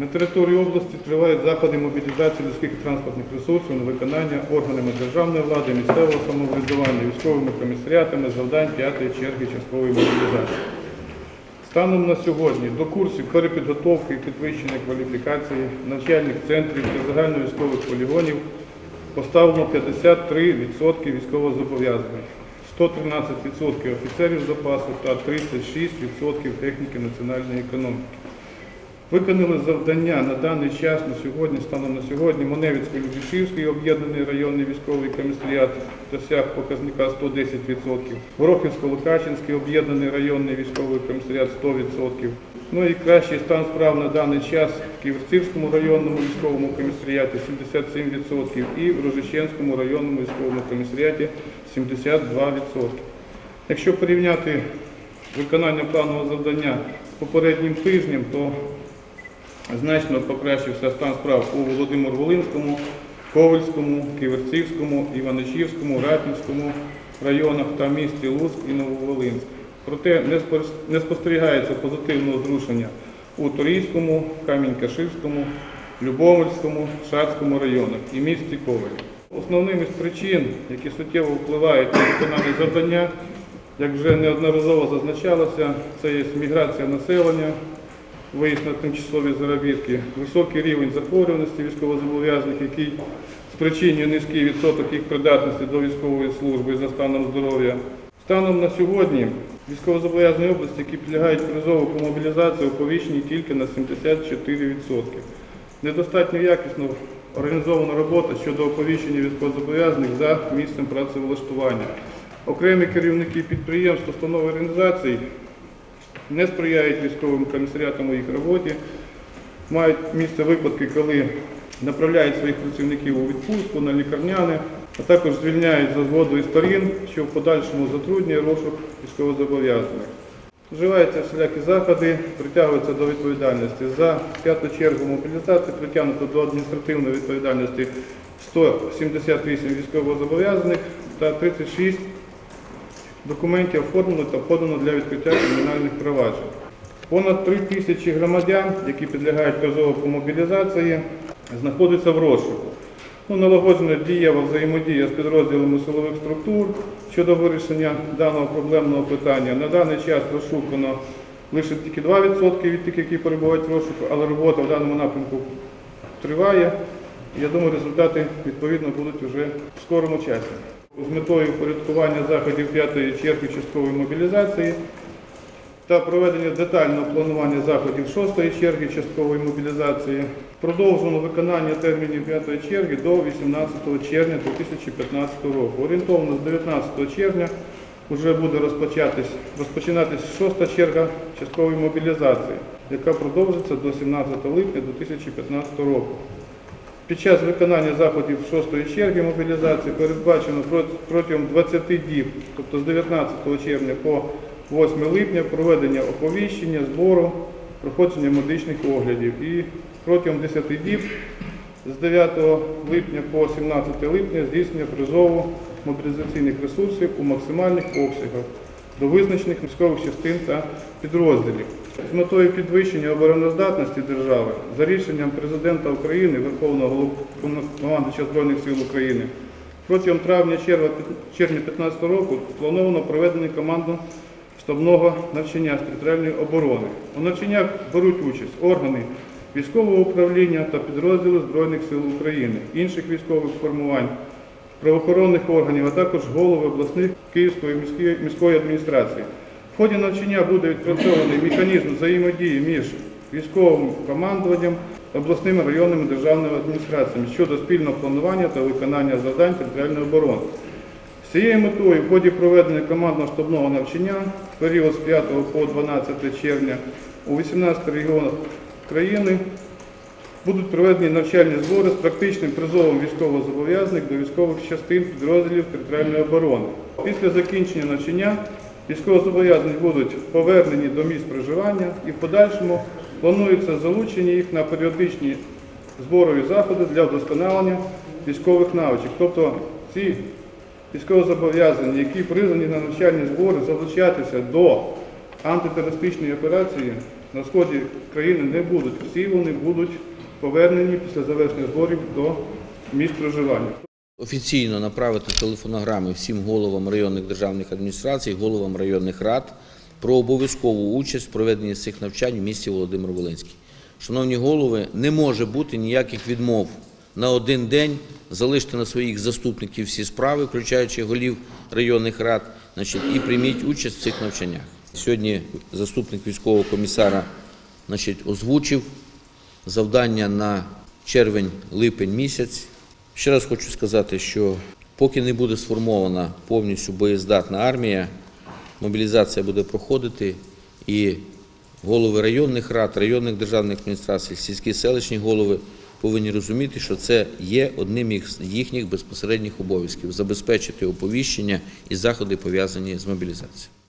На території області тривають заходи мобілізації людських і транспортних ресурсів на виконання органами державної влади, місцевого самоврядування, військовими комісаріатами завдань п'ятої черги часткової мобілізації. Станом на сьогодні до курсів перепідготовки і підвищення кваліфікації навчальних центрів та загальновійськових полігонів поставлено 53% військовозобов'язаних, 113% офіцерів запасу та 36% техніки національної економіки. Виконали завдання на даний час на сьогодні, станом на сьогодні, Моневицький Любішівський об'єднаний районний військовий комісаріат досяг показника 110%, Ворохівсько-Лукачинський об'єднаний районний військовий комісаріат 100%. Ну і кращий стан справ на даний час в Ківерцівському районному військовому комісаріаті 77% і в Рожиченському районному військовому комісаріаті 72%. Якщо порівняти виконання планового завдання з попереднім тижнем, то значно покращився стан справ у Володимир-Волинському, Ковальському, Ківерцівському, Іваничівському, Ратнівському районах та місті Луцьк і Нововолинськ. Проте не спостерігається позитивного зрушення у Торійському, Камінь-Каширському, Любомельському, Шацькому районах і місті Ковелі. Основними з причин, які суттєво впливають на виконання завдання, як вже неодноразово зазначалося, це є міграція населення, виїзд на тимчасові заробітки, високий рівень захворюваності військовозобов'язаних, який спричинює низький відсоток їх придатності до військової служби за станом здоров'я. Станом на сьогодні військовозобов'язані області, які підлягають призову по мобілізації, оповіщені тільки на 74%. Недостатньо якісно організована робота щодо оповіщення військовозобов'язаних за місцем працевлаштування. Окремі керівники підприємств, установ і організацій не сприяють військовим комісаріатам у їх роботі. Мають місце випадки, коли направляють своїх працівників у відпустку на лікарняне, а також звільняють за згодою сторін, що в подальшому затруднює розшук військовозобов'язаних. Вживаються всілякі заходи, притягуються до відповідальності. За п'яту чергу мобілізації притягнуто до адміністративної відповідальності 178 військовозобов'язаних та 36 документів оформлено та подано для відкриття кримінальних проваджень. Понад 3 тисячі громадян, які підлягають призову по мобілізації, знаходяться в розшуку. Ну, налагоджена дієва взаємодія з підрозділами силових структур щодо вирішення даного проблемного питання. На даний час розшукано лише тільки 2% від тих, які перебувають в розшуку, але робота в даному напрямку триває. Я думаю, результати відповідно будуть вже в скорому часі. З метою впорядкування заходів п'ятої черги часткової мобілізації та проведення детального планування заходів шостої черги часткової мобілізації продовжено виконання термінів п'ятої черги до 18 червня 2015 року. Орієнтовно з 19 червня вже буде розпочинатись шоста черга часткової мобілізації, яка продовжиться до 17 липня 2015 року. Під час виконання заходів шостої черги мобілізації передбачено протягом 20 діб, тобто з 19 червня по 8 липня, проведення оповіщення, збору, проходження медичних оглядів. І протягом 10 діб з 9 липня по 17 липня здійснення призову мобілізаційних ресурсів у максимальних обсягах до визначених військових частин та підрозділів. З метою підвищення обороноздатності держави за рішенням Президента України, Верховного Головнокомандуюча Збройних сил України, протягом травня-червня 2015 року сплановано проведення командно-штабного навчання з територіальної оборони. У навчаннях беруть участь органи військового управління та підрозділи Збройних сил України, інших військових формувань, правоохоронних органів, а також голови обласних Київської міської адміністрації. В ході навчання буде відпрацьований механізм взаємодії між військовим командуванням, обласними районними державними адміністраціями щодо спільного планування та виконання завдань територіальної оборони. З цією метою в ході проведення командно-штабного навчання в період з 5 по 12 червня у 18 регіонах країни будуть проведені навчальні збори з практичним призовом військовозобов'язаних до військових частин підрозділів територіальної оборони. Після закінчення навчання військовозобов'язані будуть повернені до місць проживання і в подальшому планується залучення їх на періодичні зборові заходи для вдосконалення військових навичок. Тобто ці військовозобов'язані, які призвані на навчальні збори залучатися до антитерористичної операції на сході країни не будуть. Всі вони будуть повернені після завершення зборів до місць проживання. Офіційно направити телефонограми всім головам районних державних адміністрацій, головам районних рад про обов'язкову участь в проведенні цих навчань в місті Володимир Волинський. Шановні голови, не може бути ніяких відмов на один день залиште на своїх заступників всі справи, включаючи голів районних рад, значить, і прийміть участь в цих навчаннях. Сьогодні заступник військового комісара значить, озвучив завдання на червень-липень місяць. Ще раз хочу сказати, що поки не буде сформована повністю боєздатна армія, мобілізація буде проходити і голови районних рад, районних державних адміністрацій, сільські селищні голови повинні розуміти, що це є одним із їхніх безпосередніх обов'язків забезпечити оповіщення і заходи пов'язані з мобілізацією.